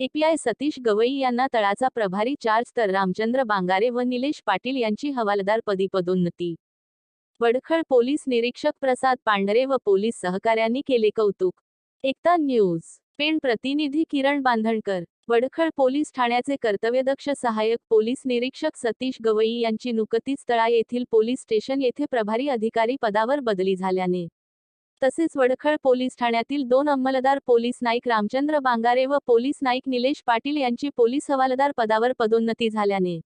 API Satish Gavai यांना तळाचा प्रभारी चार्ज तर रामचंद्र बांगारे व निलेश पाटील यांची हवालदारपदी पदोन्नती. वडखळ पोलीस निरीक्षक प्रसाद पांढरे व पोलीस सहकाऱ्यांनी केले कौतुक. एकता न्यूज. पेण प्रतिनिधी किरण बांधणकर. वडखळ पोलीस ठाण्याचे कर्तव्यदक्ष सहाय्यक पोलीस निरीक्षक सतीश गवई यांची नुकतीच तळा येथील पोलीस स्टेशन येथे प्रभारी अधिकारी पदावर बदली झाल्याने तसेच वडखळ पोलीस ठाण्यातील दोन अंमलदार पोलीस नाईक रामचंद्र बांगारे व पोलीस नाईक निलेश पाटील यांची पोलीस हवालदार पदावर पदोन्नती झाल्याने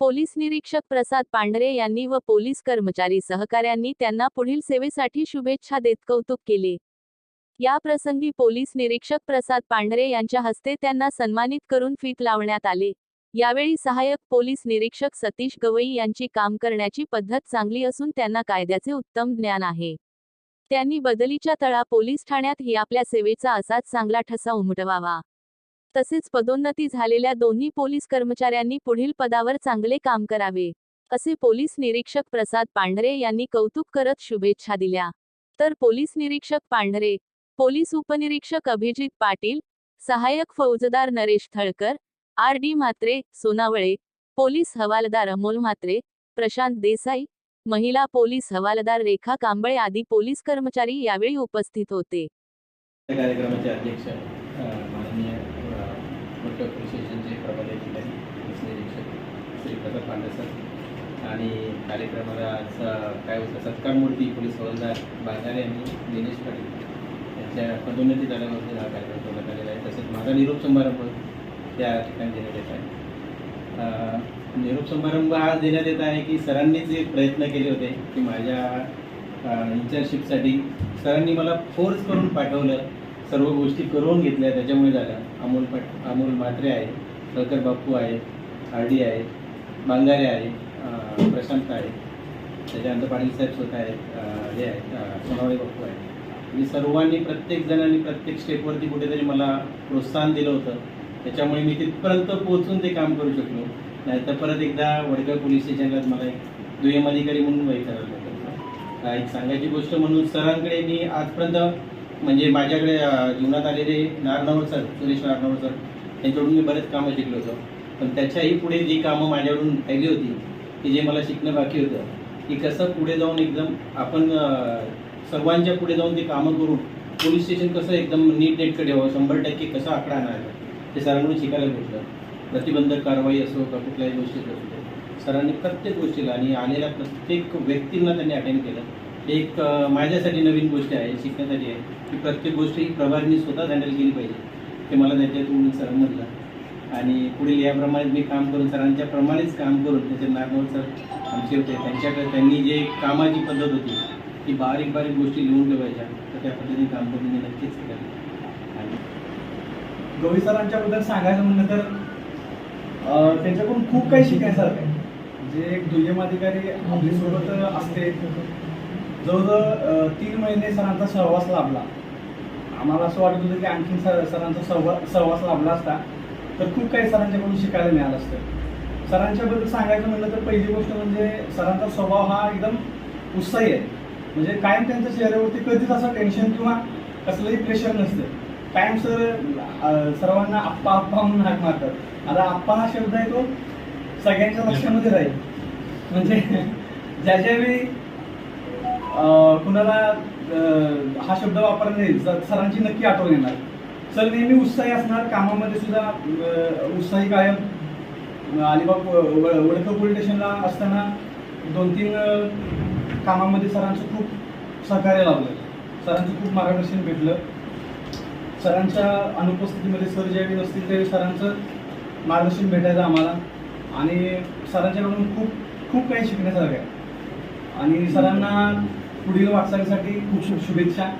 पोलीस निरीक्षक प्रसाद पांढरे यांनी व पोलीस कर्मचारी सहकाऱ्यांनी त्यांना पुढील सेवेसाठी शुभेच्छा देत कौतुक केले. या प्रसंगी पोलीस निरीक्षक प्रसाद पांढरे यांच्या हस्ते त्यांना सन्मानित करून फीत लावण्यात आले. यावेळी सहाय्यक पोलीस निरीक्षक सतीश गवई यांची काम करण्याची पद्धत चांगली असून त्यांना कायद्याचे उत्तम ज्ञान आहे. त्यांनी बदलीच्या तळा पोलीस ठाण्यातही आपल्या सेवेचा असाच चांगला ठसा उमटवावा. तसेच पदोन्नती झालेल्या दोन्ही पोलीस कर्मचाऱ्यांनी पुढील पदावर चांगले काम करावे असे पोलीस निरीक्षक प्रसाद पांढरे यांनी कौतुक करत शुभेच्छा दिल्या. तर पोलीस निरीक्षक पांढरे पोलीस उपनिरीक्षक अभिजित पाटील सहाय्यक फौजदार Naresh Thalkar R D Mhatre Sonawale police हवालदार अमोल म्हात्रे प्रशांत देसाई महिला पोलीस हवालदार रेखा कांबळे आदी पोलीस कर्मचारी यावेळी उपस्थित होते. कार्यक्रमाचे अध्यक्ष माननीय मोठ्या पोलीस प्रभारी अधिकारी पोलीस श्री प्रताप पांडे सर. आणि कार्यक्रमाला काय होतं सत्कारमूर्ती पोलीस हवालदार बांगारे आणि दिनेश पाटील यांच्या पदोन्नती झाल्यावरती हा कार्यक्रम ठेवण्यात आलेला आहे. तसेच माझा निरोप समारंभ त्या ठिकाणी देण्यात येत आहे. निरोप म्हणजे समारंभ हा देण्यात येत आहे की सरांनी जे प्रयत्न केले होते की माझ्या इंटर्नशिपसाठी सरांनी मला फोर्स करून पाठवलं सर्व गोष्टी करून घेतल्या त्याच्यामुळे झालं. अमोल पाट अमोल म्हात्रे आहे प्रखर बाप्पू आहे हार्डी आहे बांगारे आहे प्रशांत आहे त्याच्यानंतर पाटील साहेब स्वतः आहेत हे आहेत सोनावळे बाप्पू आहे मी म्हणजे सर्वांनी प्रत्येक जणांनी प्रत्येक स्टेपवरती कुठेतरी मला प्रोत्साहन दिलं होतं. त्याच्यामुळे मी तिथपर्यंत पोहोचून ते काम करू शकलो. नाहीतर परत एकदा वडगाव पोलीस स्टेशनला मला एक दुय्यम अधिकारी म्हणून वही करायला लागलं. एक सांगायची गोष्ट म्हणून सरांकडे मी आजपर्यंत म्हणजे माझ्याकडे जीवनात आलेले नारनवर सर सुरेश नारनवर सर त्यांच्याकडून मी बरेच कामं शिकलो होतो. पण त्याच्याही पुढे जी कामं माझ्याकडून राहिली होती की जे मला शिकणं बाकी होतं की कसं पुढे जाऊन एकदम आपण सर्वांच्या पुढे जाऊन ते कामं करून पोलीस स्टेशन कसं एकदम नीट नेटकडे ठेवावं शंभर टक्के कसं आकडा आणायला ते सरांकडून शिकायला भेटलं. प्रतिबंधक कारवाई असो का कुठल्याही गोष्टीत असो सरांनी प्रत्येक गोष्टीला आणि आलेल्या प्रत्येक व्यक्तींना त्यांनी अटेंड केलं. हे एक माझ्यासाठी नवीन गोष्ट आहे शिकण्यासाठी आहे की प्रत्येक गोष्ट ही प्रभारीने स्वतःच हँडल केली पाहिजे. ते मला त्याच्यातून सर म्हटलं आणि पुढील याप्रमाणे मी काम करून सरांच्या प्रमाणेच काम करून त्याचे नागनवर सर आमचे होते त्यांच्याकडे त्यांनी जे कामाची पद्धत होती ती बारीक बारीक गोष्टी लिहून ठेवायच्या तर त्या पद्धतीने काम करून मी नक्कीच केलं. गवई सरांच्याबद्दल सांगायचं म्हणलं तर त्यांच्याकडून खूप काही शिकायसारखं आहे. जे एक दुय्यम अधिकारी आपल्यासोबत असते. जवळजवळ तीन महिने सरांचा सहवास लाभला. आम्हाला असं वाटत होतं की आणखीन सर सरांचा सहवा सहवास लाभला असता तर खूप काही सरांच्याकडून शिकायला मिळालं असतं. सरांच्याबद्दल सांगायचं म्हणलं तर पहिली गोष्ट म्हणजे सरांचा स्वभाव हा एकदम उत्साही आहे. म्हणजे कायम त्यांच्या चेहऱ्यावरती कधीच असं टेन्शन किंवा कसलंही प्रेशर नसतं. कायम सर सर्वांना आप्पा आप्पा म्हणून हाक मारतात. आता आप्पा हा शब्द आहे तो सगळ्यांच्या लक्षामध्ये राहील. म्हणजे ज्या ज्यावेळी कुणाला हा शब्द वापरला येईल सर- सरांची नक्की आठवण येणार. सर नेहमी उत्साही असणार कामामध्ये सुद्धा उत्साही कायम. अलिबाग व- व- वडकर पोलीस स्टेशनला असताना दोन तीन कामामध्ये सरांचं खूप सहकार्य लाभलं. सरांचं खूप मार्गदर्शन भेटलं. सरांच्या अनुपस्थितीमध्ये सर ज्यावेळी नसतील त्यावेळी सरांचं मार्गदर्शन भेटायचं आम्हाला. आणि सरांच्याकडून खूप खूप काही शिकण्यासारखं आहे. आणि सरांना पुढील वाटचालीसाठी खूप खूप शुभेच्छा.